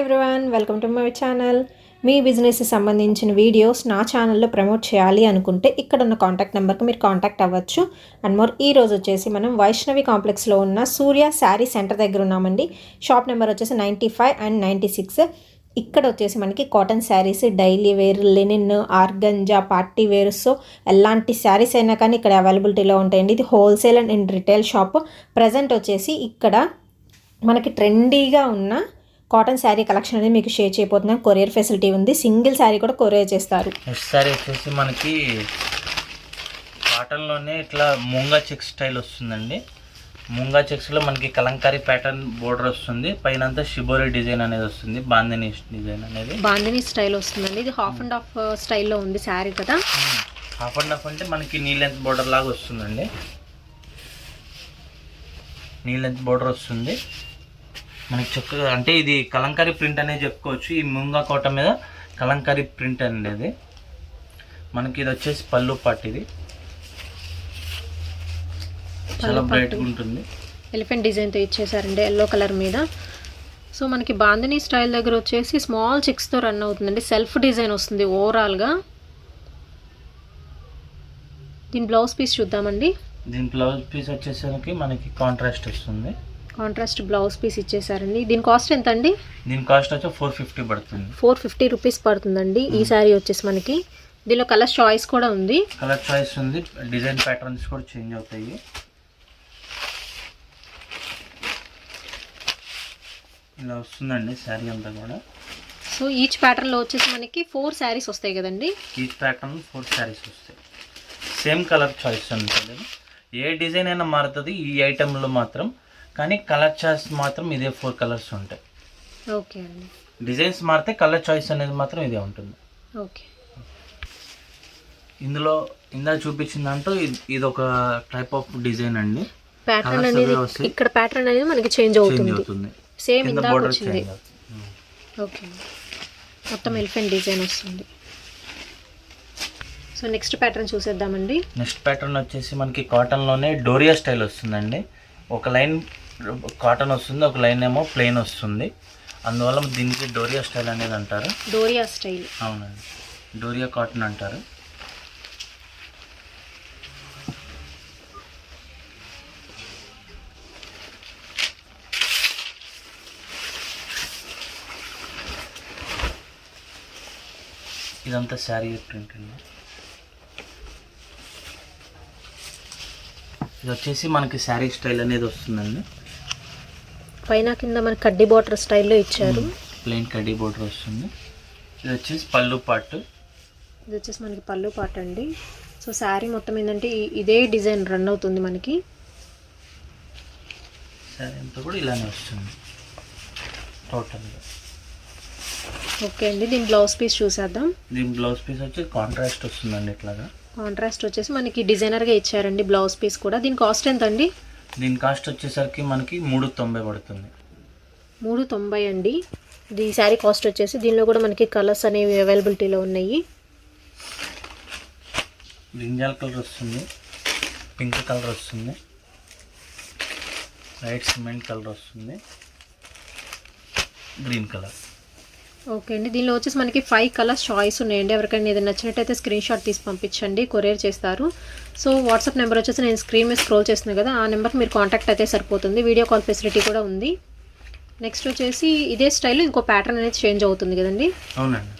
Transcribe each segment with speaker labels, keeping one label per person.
Speaker 1: Everyone welcome to my channel మీ బిజినెస్కి సంబంధించిన videos నా ఛానల్లో ప్రమోట్ చేయాలి అనుకుంటే ఇక్కడ ఉన్న కాంటాక్ట్ నెంబర్కి మీరు కాంటాక్ట్ అవ్వచ్చు. అండ్ మోర్ ఈ రోజు వచ్చేసి మనం వైష్ణవి కాంప్లెక్స్లో ఉన్న సూర్య శారీ సెంటర్ దగ్గర ఉన్నామండి. షాప్ నెంబర్ వచ్చేసి ninety five and ninety six ఇక్కడ వచ్చేసి మనకి cotton saris daily wear linen organza party wear so ఎలాంటి శారీస్ అయినా కానీ ఇక్కడ అవైలబిలిటీలో ఉంటాయండి. ఇది wholesale and retail shop present వచ్చేసి ఇక్కడ మనకి ట్రెండీగా ఉన్న కాటన్ శారీ కలెక్షన్ అనేది మీకు షేర్ చేయబోతున్నాం. కొరియర్ ఫెసిలిటీ ఉంది. సింగిల్ శారీ కూడా కొరియర్ చేస్తారు.
Speaker 2: నెక్స్ట్ సారీ వచ్చేసి మనకి కాటన్లోనే ఇట్లా మూంగా చెక్స్ స్టైల్ వస్తుందండి. మూంగా చెక్స్లో మనకి కలంకారీ ప్యాటర్న్ బోర్డర్ వస్తుంది. పైన అంతా షిబోరి డిజైన్ అనేది వస్తుంది. బాందిని డిజైన్ అనేది.
Speaker 1: బాందిని స్టైల్ వస్తుందండి. ఇది హాఫ్ అండ్ హాఫ్ స్టైల్లో ఉంది శారీ కదా.
Speaker 2: హాఫ్ అండ్ హాఫ్ అంటే మనకి నీ లెంత్ బోర్డర్ లాగా వస్తుందండి. నీ లెంత్ బోర్డర్ వస్తుంది. మనకి చక్కగా అంటే ఇది కలంకారీ ప్రింట్ అనేది చెప్పుకోవచ్చు. ఈ ముంగా కోట మీద కలంకారీ ప్రింట్ అనేది మనకి ఇది వచ్చేసి పళ్ళు పాట్ ఇది. చాలా బ్రైట్గా ఉంటుంది.
Speaker 1: ఎలిఫెంట్ డిజైన్తో ఇచ్చేసారండి ఎల్లో కలర్ మీద. సో మనకి బాందిని స్టైల్ దగ్గర వచ్చేసి స్మాల్ చెక్స్తో రన్ అవుతుందండి. సెల్ఫ్ డిజైన్ వస్తుంది ఓవరాల్గా. దీని బ్లౌజ్ పీస్ చూద్దామండి.
Speaker 2: దీని బ్లౌజ్ పీస్ వచ్చేసరికి మనకి కాంట్రాస్ట్ వస్తుంది.
Speaker 1: కాంట్రాస్ట్ బ్లౌజ్ పీస్ ఇచ్చేసారండి. దీని కాస్ట్ ఎంత అండి
Speaker 2: దీని కాస్ట్ వచ్చి ఫోర్ ఫిఫ్టీ పడుతుంది.
Speaker 1: ఫోర్ ఫిఫ్టీ రూపీస్ పడుతుందండి. ఈ శారీ వచ్చేసి మనకి. దీనిలో కలర్ చాయిస్ కూడా ఉంది.
Speaker 2: కలర్ చాయిస్ ఉంది. డిజైన్ ప్యాటర్న్స్ కూడా చేంజ్ అవుతాయి. ఇలా వస్తుందండి శారీ అంతా కూడా.
Speaker 1: సో ఈచ్ ప్యాటర్న్లో వచ్చేసి మనకి ఫోర్ శారీస్ వస్తాయి కదండి.
Speaker 2: ఈచ్ ప్యాటర్న్ ఫోర్ శారీస్ వస్తాయి. సేమ్ కలర్ చాయిస్ ఉంటుంది ఏ డిజైన్ అయినా మారుతుంది. ఈ ఐటెంలో మాత్రం కానీ కలర్ చాయిస్ మాత్రం ఇదే ఫోర్ కలర్స్ ఉంటాయి.
Speaker 1: ఓకే అండి.
Speaker 2: డిజైన్స్ మారితే కలర్ చాయిస్ అనేది మాత్రం ఇదే ఉంటుంది.
Speaker 1: ఓకే.
Speaker 2: ఇందులో ఇందా చూపించిన దాంట్లో ఇది- ఒక టైప్ ఆఫ్ డిజైన్ అండి.
Speaker 1: ప్యాటర్న్ అనేది. ఇక్కడ ప్యాటర్న్ అనేది మనకి చేంజ్ అవుతుంది. సేమ్ ఇందాక
Speaker 2: బోర్డర్
Speaker 1: వచ్చింది. ఓకే. మొత్తం ఎలిఫెంట్ డిజైన్ వస్తుంది. సో నెక్స్ట్ ప్యాటర్న్ చూసేద్దామండి.
Speaker 2: నెక్స్ట్ ప్యాటర్న్ వచ్చేసి మనకి కాటన్లోనే డోరియా స్టైల్ వస్తుందండి. ఒక లైన్ కాటన్ వస్తుంది ఒక లైన్ ఏమో ప్లెయిన్ వస్తుంది. అందువల్ల దీనికి డోరియా స్టైల్ అనేది అంటారు.
Speaker 1: డోరియా స్టైల్.
Speaker 2: అవునండి. డోరియా కాటన్ అంటారు. ఇదంతా శారీ ప్రింట్ అండి. ఇది వచ్చేసి మనకి శారీ స్టైల్ అనేది వస్తుందండి.
Speaker 1: పైన కింద మనకి కడ్డీ బార్డర్ స్టైల్లో ఇచ్చారు.
Speaker 2: ప్లెయిన్ కడ్డీ బోర్డర్ వస్తుంది. ఇది వచ్చేసి పళ్ళు పాటు.
Speaker 1: ఇది వచ్చేసి మనకి పళ్ళు పాట అండి. సో శారీ మొత్తం ఏంటంటే ఇదే డిజైన్ రన్ అవుతుంది మనకి.
Speaker 2: శారీ అంతా కూడా ఇలానే వస్తుంది. టోటల్గా
Speaker 1: ఓకే అండి దీని బ్లౌజ్ పీస్ చూసేద్దాం.
Speaker 2: దీని బ్లౌజ్ పీస్ వచ్చి కాంట్రాస్ట్ వస్తుందండి ఇట్లాగా.
Speaker 1: కాంట్రాస్ట్ వచ్చేసి మనకి డిజైనర్గా ఇచ్చారండి బ్లౌజ్ పీస్ కూడా. దీని కాస్ట్ ఎంత అండి
Speaker 2: దీని కాస్ట్ వచ్చేసరికి మనకి మూడు తొంభై పడుతుంది.
Speaker 1: మూడు తొంభై అండి. ఇది శారీ కాస్ట్ వచ్చేసి దీనిలో కూడా మనకి కలర్స్ అనేవి అవైలబిలిటీలో ఉన్నాయి.
Speaker 2: బ్రింజాల్ కలర్ వస్తుంది పింక్ కలర్ వస్తుంది లైట్ సిమెంట్ కలర్ వస్తుంది గ్రీన్ కలర్.
Speaker 1: ఓకే అండి. దీనిలో వచ్చేసి మనకి ఫైవ్ కలర్స్ చాయిస్ ఉన్నాయండి. ఎవరికైనా ఏదైనా నచ్చినట్టయితే స్క్రీన్ షాట్ తీసి పంపించండి కొరియర్ చేస్తారు. సో వాట్సాప్ నెంబర్ వచ్చేసి నేను స్క్రీన్ మీద స్క్రోల్ చేస్తున్నాను కదా ఆ నెంబర్కి మీరు కాంటాక్ట్ అయితే సరిపోతుంది. వీడియో కాల్ ఫెసిలిటీ కూడా ఉంది. నెక్స్ట్ వచ్చేసి ఇదే స్టైల్ ఇంకో ప్యాటర్న్ అనేది చేంజ్ అవుతుంది కదండి.
Speaker 2: అవునండి.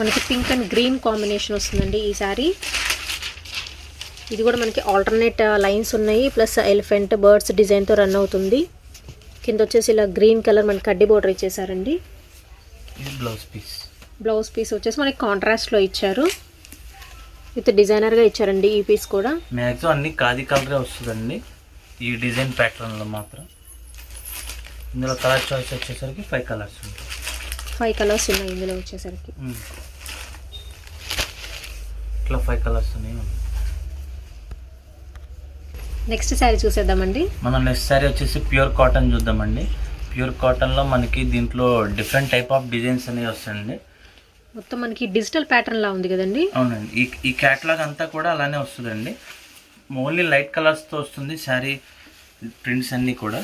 Speaker 1: మనకి పింక్ అండ్ గ్రీన్ కాంబినేషన్ వస్తుందండి ఈ శారీ ఇది కూడా మనకి ఆల్టర్నేట్ లైన్స్ ఉన్నాయి. ప్లస్ ఎలిఫెంట్ బర్డ్స్ డిజైన్తో రన్ అవుతుంది. కింద వచ్చేసి ఇలా గ్రీన్ కలర్ మనకి కడ్డీ border ఇచ్చేసారండి.
Speaker 2: Blouse piece.
Speaker 1: Blouse piece వచ్చేసి మనకి కాంట్రాస్ట్లో ఇచ్చారు. విత్ డిజైనర్గా ఇచ్చారండి ఈ పీస్ కూడా.
Speaker 2: మ్యాక్సిమం అన్ని ఖాదీ కలరే వస్తుందండి. ఈ డిజైన్ ప్యాటర్న్లో మాత్రం. ఇందులో కలర్ చాయిస్ వచ్చేసరికి ఫైవ్ కలర్స్ ఉంటాయి.
Speaker 1: ఫైవ్ కలర్స్ ఉన్నాయి ఇందులో వచ్చేసరికి.
Speaker 2: ఇట్లా ఫైవ్ కలర్స్ ఉన్నాయి.
Speaker 1: నెక్స్ట్ శారీ చూసేద్దామండి.
Speaker 2: మనం నెక్స్ట్ సారీ వచ్చేసి ప్యూర్ కాటన్ చూద్దామండి. ప్యూర్ కాటన్లో మనకి దీంట్లో డిఫరెంట్ టైప్ ఆఫ్ డిజైన్స్ అనేవి వస్తాయండి.
Speaker 1: మొత్తం మనకి డిజిటల్ ప్యాటర్న్ లా ఉంది కదండి.
Speaker 2: అవునండి. ఈ ఈ క్యాట్లాగ్ అంతా కూడా అలానే వస్తుందండి. ఓన్లీ లైట్ కలర్స్తో వస్తుంది శారీ ప్రింట్స్ అన్నీ కూడా.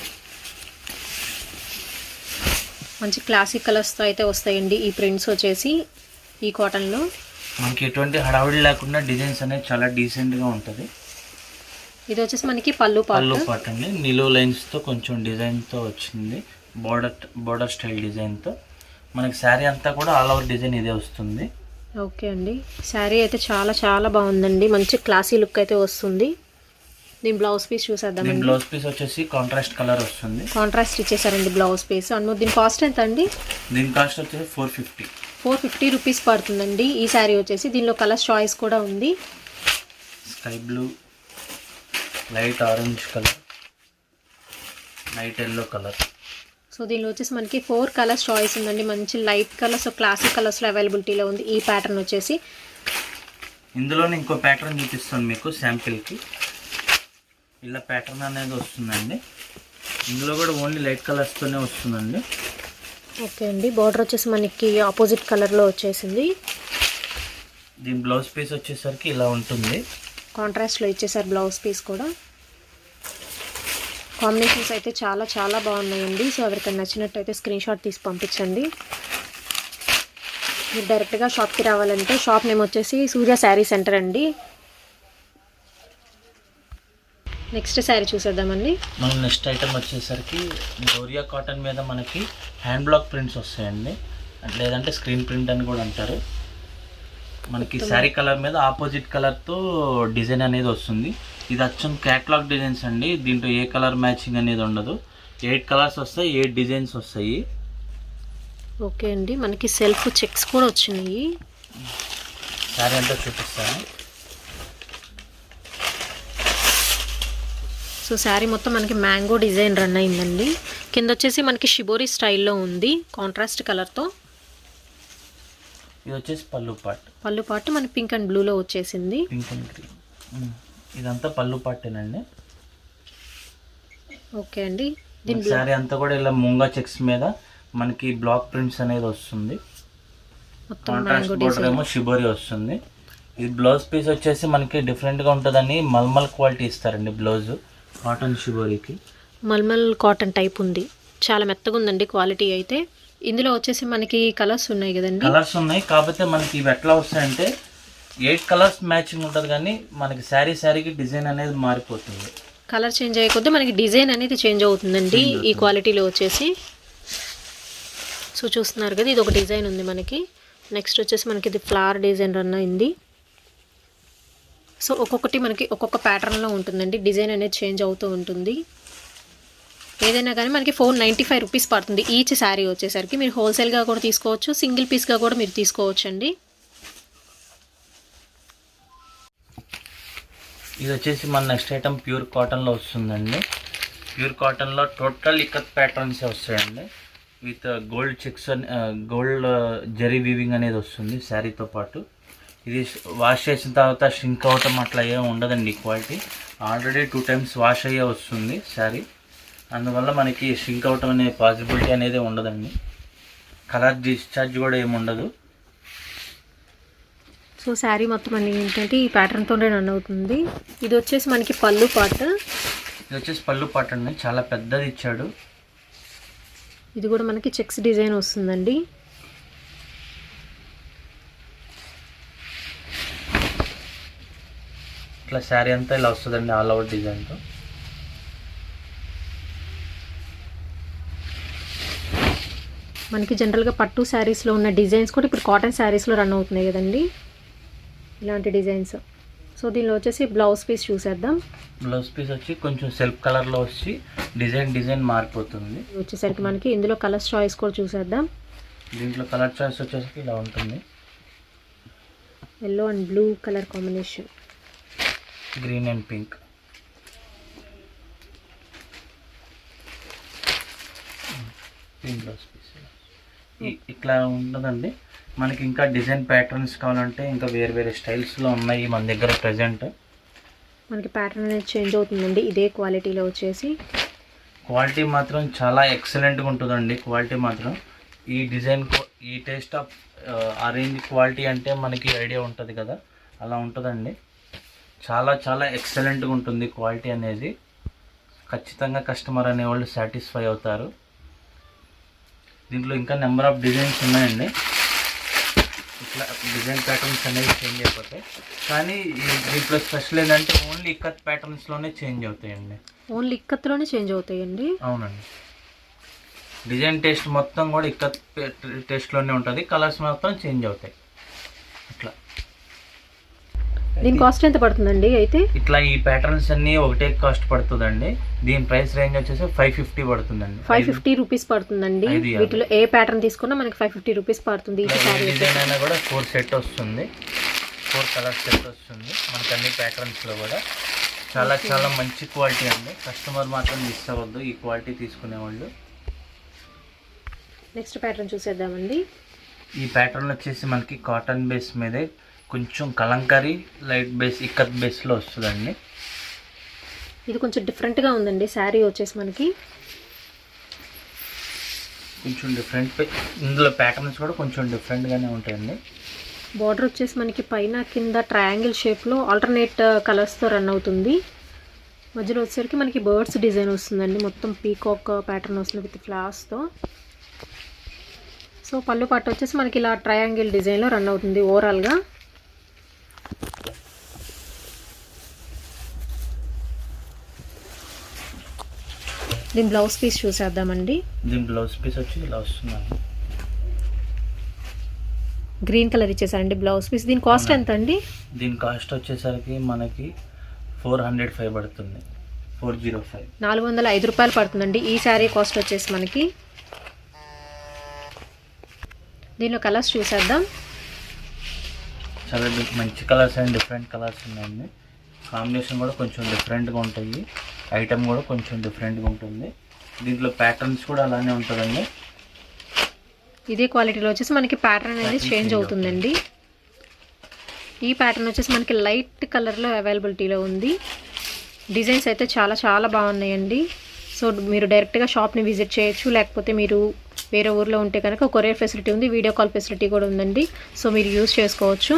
Speaker 1: మంచి క్లాసిక్ కలర్స్తో అయితే వస్తాయండి ఈ ప్రింట్స్ వచ్చేసి ఈ కాటన్లో.
Speaker 2: మనకి ఎటువంటి హడావిడి లేకుండా డిజైన్స్ అనేది చాలా డీసెంట్గా ఉంటుంది.
Speaker 1: ఇది వచ్చేసి మనకి పళ్ళు
Speaker 2: పళ్ళు
Speaker 1: పాటు
Speaker 2: అండి. నిలువు లైన్స్తో కొంచెం డిజైన్తో వచ్చింది. బోర్డర్ బోర్డర్ స్టైల్ డిజైన్తో మనకి శారీ అంతా కూడా ఆల్ ఓవర్ డిజైన్ ఇదే వస్తుంది.
Speaker 1: ఓకే అండి. శారీ అయితే చాలా చాలా బాగుందండి. మంచి క్లాసీ లుక్ అయితే వస్తుంది. దీని బ్లౌజ్ పీస్
Speaker 2: దీని
Speaker 1: చూసేద్దామండి
Speaker 2: బ్లౌజ్ పీస్ వచ్చేసి కాంట్రాస్ట్ కలర్ వస్తుంది.
Speaker 1: కాంట్రాస్ట్ ఇచ్చేసారండి బ్లౌజ్ పీస్. అండ్ దీని కాస్ట్ ఎంత అండి?
Speaker 2: దీని కాస్ట్ వచ్చేసి four fifty
Speaker 1: four fifty rupees పడుతుందండి. ఈ శారీ వచ్చేసి దీనిలో కలర్ చాయిస్ కూడా ఉంది.
Speaker 2: Sky blue light orange colour light yellow colour
Speaker 1: so దీనిలో వచ్చేసి మనకి ఫోర్ కలర్స్ చాయిస్ ఉందండి. మంచి లైట్ కలర్స్ క్లాసిక్ కలర్స్లో అవైలబిలిటీలో ఉంది ఈ ప్యాటర్న్ వచ్చేసి.
Speaker 2: ఇందులోనే ఇంకో ప్యాటర్న్ చూపిస్తాను మీకు శాంపిల్కి ఇలా ప్యాటర్న్ అనేది వస్తుందండి. ఇందులో కూడా ఓన్లీ లైట్ కలర్స్తోనే వస్తుందండి.
Speaker 1: ఓకే అండి. బార్డర్ వచ్చేసి మనకి ఆపోజిట్ కలర్లో వచ్చేసింది.
Speaker 2: దీని బ్లౌజ్ పీస్ వచ్చేసరికి ఇలా ఉంటుంది.
Speaker 1: కాంట్రాస్ట్లో ఇచ్చేసారు బ్లౌజ్ పీస్ కూడా. కాంబినేషన్స్ అయితే చాలా చాలా బాగున్నాయండి. సో ఎవరికైనా నచ్చినట్టయితే స్క్రీన్ షాట్ తీసి పంపించండి. మీరు డైరెక్ట్గా షాప్కి రావాలంటే షాప్ నేమ్ వచ్చేసి సూర్య శారీ సెంటర్ అండి. నెక్స్ట్ శారీ చూసేద్దామండి.
Speaker 2: మనం నెక్స్ట్ ఐటమ్ వచ్చేసరికి డోరియా కాటన్ మీద మనకి హ్యాండ్ బ్లాక్ ప్రింట్స్ వస్తాయండి. లేదంటే స్క్రీన్ ప్రింట్ అని కూడా అంటారు. మనకి శారీ కలర్ మీద ఆపోజిట్ కలర్తో డిజైన్ అనేది వస్తుంది. ఇది అచ్చం క్యాట్లాగ్ డిజైన్స్ అండి. దీంట్లో ఏ కలర్ మ్యాచింగ్ అనేది ఉండదు. ఎయిట్ కలర్స్ వస్తాయి ఎయిట్ డిజైన్స్ వస్తాయి.
Speaker 1: ఓకే అండి. మనకి సెల్ఫ్ చెక్స్ కూడా వచ్చినాయి.
Speaker 2: శారీ అంతా చూపిస్తాను.
Speaker 1: సో శారీ మొత్తం మనకి మ్యాంగో డిజైన్ రన్ అయిందండి. కింద వచ్చేసి మనకి షిబోరి స్టైల్లో ఉంది. కాంట్రాస్ట్ కలర్తో
Speaker 2: ఇది వచ్చేసి పళ్ళు పాట్.
Speaker 1: పళ్ళు పాటు మనకి పింక్ అండ్ బ్లూలో వచ్చేసింది.
Speaker 2: Pink and green. ఇదంతా పళ్ళు పాటేనండి.
Speaker 1: ఓకే అండి. దీని
Speaker 2: శారీ అంతా కూడా ఇలా ముంగా చెక్స్ మీద మనకి బ్లాక్ ప్రింట్స్ అనేది వస్తుంది. కాంట్రాస్ట్ బోర్డర్ ఏమో షిబోరి వస్తుంది. ఇది బ్లౌజ్ పీస్ వచ్చేసి మనకి డిఫరెంట్గా ఉంటుందని మల్మల్ క్వాలిటీ ఇస్తారండి బ్లౌజ్. కాటన్ షిబోరికి.
Speaker 1: మల్మల్ కాటన్ టైప్ ఉంది. చాలా మెత్తగా ఉందండి క్వాలిటీ అయితే. ఇందులో వచ్చేసి మనకి కలర్స్ ఉన్నాయి కదండి.
Speaker 2: కలర్స్ ఉన్నాయి. కాకపోతే మనకి ఇవి ఎట్లా వస్తాయంటే ఎయిట్ కలర్స్ మ్యాచింగ్ ఉంటుంది కానీ మనకి శారీ శారీకి డిజైన్ అనేది మారిపోతుంది.
Speaker 1: కలర్ చేంజ్ అయ్యే మనకి డిజైన్ అనేది చేంజ్ అవుతుందండి ఈ క్వాలిటీలో వచ్చేసి. సో చూస్తున్నారు కదా ఇది ఒక డిజైన్ ఉంది మనకి. నెక్స్ట్ వచ్చేసి మనకి ఇది ఫ్లవర్ డిజైన్ రన్ అయింది. సో ఒక్కొక్కటి మనకి ఒక్కొక్క ప్యాటర్న్లో ఉంటుందండి. డిజైన్ అనేది చేంజ్ అవుతూ ఉంటుంది. ఏదైనా కానీ మనకి ఫోర్ నైంటీ ఫైవ్ రూపీస్ పడుతుంది. ఈచ్ శారీ వచ్చేసరికి మీరు హోల్సేల్గా కూడా తీసుకోవచ్చు సింగిల్ పీస్గా కూడా మీరు తీసుకోవచ్చు అండి
Speaker 2: ఇది వచ్చేసి మన నెక్స్ట్ ఐటమ్ ప్యూర్ కాటన్లో వస్తుందండి. ప్యూర్ కాటన్లో టోటల్ ఇక్కత్ ప్యాటర్న్స్ వస్తాయండి. With gold checks gold zari weaving అనేది వస్తుంది శారీతో పాటు. ఇది వాష్ చేసిన తర్వాత షింక్ అవటం అట్లా ఏం ఉండదండి quality already two times wash అయ్యే వస్తుంది శారీ. అందువల్ల మనకి షింక్ అవటం అనే పాసిబిలిటీ అనేది ఉండదండి. కలర్ డిశ్చార్జ్ కూడా ఏమి ఉండదు.
Speaker 1: సో శారీ మొత్తం అన్ని ఏంటంటే ఈ ప్యాటర్న్తోనే రన్ అవుతుంది. ఇది వచ్చేసి మనకి పళ్ళు పార్ట్
Speaker 2: ఇది వచ్చేసి పళ్ళు పట్టండి చాలా పెద్దది ఇచ్చాడు.
Speaker 1: ఇది కూడా మనకి చెక్స్ డిజైన్ వస్తుందండి.
Speaker 2: ఇట్లా శారీ అంతా ఇలా వస్తుందండి ఆల్ ఓవర్ డిజైన్తో
Speaker 1: మనకి జనరల్గా పట్టు శారీస్లో ఉన్న డిజైన్స్ కూడా ఇప్పుడు కాటన్ శారీస్లో రన్ అవుతున్నాయి కదండి. ఇలాంటి డిజైన్స్. సో దీనిలో వచ్చేసి బ్లౌజ్ పీస్ చూసేద్దాం.
Speaker 2: బ్లౌజ్ పీస్ వచ్చి కొంచెం సెల్ఫ్ కలర్లో వచ్చి డిజైన్ డిజైన్ మారిపోతుంది.
Speaker 1: వచ్చేసరికి మనకి ఇందులో కలర్స్ చాయిస్ కూడా చూసేద్దాం.
Speaker 2: దీంట్లో కలర్ చాయిస్ వచ్చేసరికి ఇలా ఉంటుంది.
Speaker 1: Yellow and blue colour combination.
Speaker 2: Green and pink. Pink blouse ఇట్లా ఉండదండి. మనకి ఇంకా డిజైన్ ప్యాటర్న్స్ కావాలంటే ఇంకా వేరే వేరే స్టైల్స్లో ఉన్నాయి మన దగ్గర ప్రజెంట్
Speaker 1: మనకి ప్యాటర్న్ అనేది చేంజ్ అవుతుందండి. ఇదే క్వాలిటీలో వచ్చేసి.
Speaker 2: క్వాలిటీ మాత్రం చాలా ఎక్సలెంట్గా ఉంటుందండి. క్వాలిటీ మాత్రం. ఈ డిజైన్ ఈ టేస్ట్ ఆఫ్ ఆ రేంజ్ క్వాలిటీ అంటే మనకి ఐడియా ఉంటుంది కదా. అలా ఉంటుందండి. చాలా చాలా ఎక్సలెంట్గా ఉంటుంది క్వాలిటీ అనేది. ఖచ్చితంగా కస్టమర్ అనేవాళ్ళు సాటిస్ఫై అవుతారు. దీంట్లో ఇంకా నెంబర్ ఆఫ్ డిజైన్స్ ఉన్నాయండి. ఇట్లా డిజైన్ ప్యాటర్న్స్ అనేవి చేంజ్ అయిపోతాయి. కానీ దీంట్లో స్పెషల్ ఏంటంటే ఓన్లీ ఇక్కత్ ప్యాటర్న్స్లోనే చేంజ్ అవుతాయండి.
Speaker 1: ఓన్లీ ఇక్కత్లోనే చేంజ్ అవుతాయండి?
Speaker 2: అవునండి. డిజైన్ టేస్ట్ మొత్తం కూడా ఇక్కత్ టేస్ట్లోనే ఉంటుంది. కలర్స్ మొత్తం చేంజ్ అవుతాయి.
Speaker 1: దీని కాస్ట్ ఎంత పడుతుందండి అయితే?
Speaker 2: ఇట్లా ఈ ప్యాటర్న్స్ అన్నీ ఒకటే కాస్ట్ పడుతుందండి. దీని ప్రైస్ రేంజ్ వచ్చేసి ఫైవ్ ఫిఫ్టీ పడుతుందండి.
Speaker 1: ఫైవ్ ఫిఫ్టీ రూపీస్ పడుతుందండి. వీటిలో ఏ ప్యాటర్న్ తీసుకున్నా మనకి ఫైవ్ ఫిఫ్టీ రూపీస్ పడుతుంది
Speaker 2: డిజైన్ అయినా కూడా ఫోర్ సెట్ వస్తుంది. ఫోర్ కలర్ సెట్ వస్తుంది. మనకి అన్ని ప్యాటర్న్స్లో కూడా. చాలా చాలా మంచి క్వాలిటీ అండి. కస్టమర్ మాత్రం మిస్ అవ్వద్దు. ఈ క్వాలిటీ తీసుకునే వాళ్ళు
Speaker 1: నెక్స్ట్ ప్యాటర్న్ చూసేద్దామండి.
Speaker 2: ఈ ప్యాటర్న్ వచ్చేసి మనకి కాటన్ బేస్ మీదే కొంచెం కలంకారీ లైట్ బేస్ ఇక్కత్ బేస్లో వస్తుందండి.
Speaker 1: ఇది కొంచెం డిఫరెంట్గా ఉందండి శారీ వచ్చేసి మనకి.
Speaker 2: కొంచెం డిఫరెంట్ ఇందులో ప్యాటర్న్స్ కూడా కొంచెం డిఫరెంట్గానే ఉంటాయండి.
Speaker 1: బార్డర్ వచ్చేసి మనకి పైన కింద ట్రయాంగిల్ షేప్లో ఆల్టర్నేట్ కలర్స్తో రన్ అవుతుంది. మధ్యలో వచ్చేసరికి మనకి బర్డ్స్ డిజైన్ వస్తుందండి మొత్తం పీకాక్ ప్యాటర్న్ వస్తుంది విత్ ఫ్లవర్స్తో సో పళ్ళు పట్టు వచ్చేసి మనకి ఇలా ట్రయాంగిల్ డిజైన్లో రన్ అవుతుంది ఓవరాల్గా. దీని బ్లౌజ్ పీస్ చూసేద్దామండి.
Speaker 2: దీని బ్లౌజ్ పీస్ వచ్చి ఇలా వస్తుందండి.
Speaker 1: గ్రీన్ కలర్ ఇచ్చేసారండి బ్లౌజ్ పీస్. దీని కాస్ట్ ఎంత అండి
Speaker 2: దీని కాస్ట్ వచ్చేసరికి మనకి ఫోర్ హండ్రెడ్ ఫైవ్ పడుతుంది. Four zero five.
Speaker 1: నాలుగు వందల ఐదు రూపాయలు పడుతుందండి. ఈ శారీ కాస్ట్ వచ్చేసి మనకి. దీనిలో కలర్స్ చూసేద్దాం.
Speaker 2: చాలా మంచి కలర్స్ అండ్ డిఫరెంట్ కలర్స్ ఉన్నాయండి. కాంబినేషన్ కూడా కొంచెం డిఫరెంట్గా ఉంటాయి. ఐటమ్ కూడా కొంచెం డిఫరెంట్గా ఉంటుంది. దీంట్లో ప్యాటర్న్స్ కూడా అలానే ఉంటుందండి.
Speaker 1: ఇదే క్వాలిటీలో వచ్చేసి మనకి ప్యాటర్న్ అనేది చేంజ్ అవుతుందండి. ఈ ప్యాటర్న్ వచ్చేసి మనకి లైట్ కలర్లో అవైలబిలిటీలో ఉంది. డిజైన్స్ అయితే చాలా చాలా బాగున్నాయండి. సో మీరు డైరెక్ట్గా షాప్ని విజిట్ చేయొచ్చు. లేకపోతే మీరు వేరే ఊర్లో ఉంటే కనుక కొరియర్ ఫెసిలిటీ ఉంది వీడియో కాల్ ఫెసిలిటీ కూడా ఉందండి. సో మీరు యూస్ చేసుకోవచ్చు.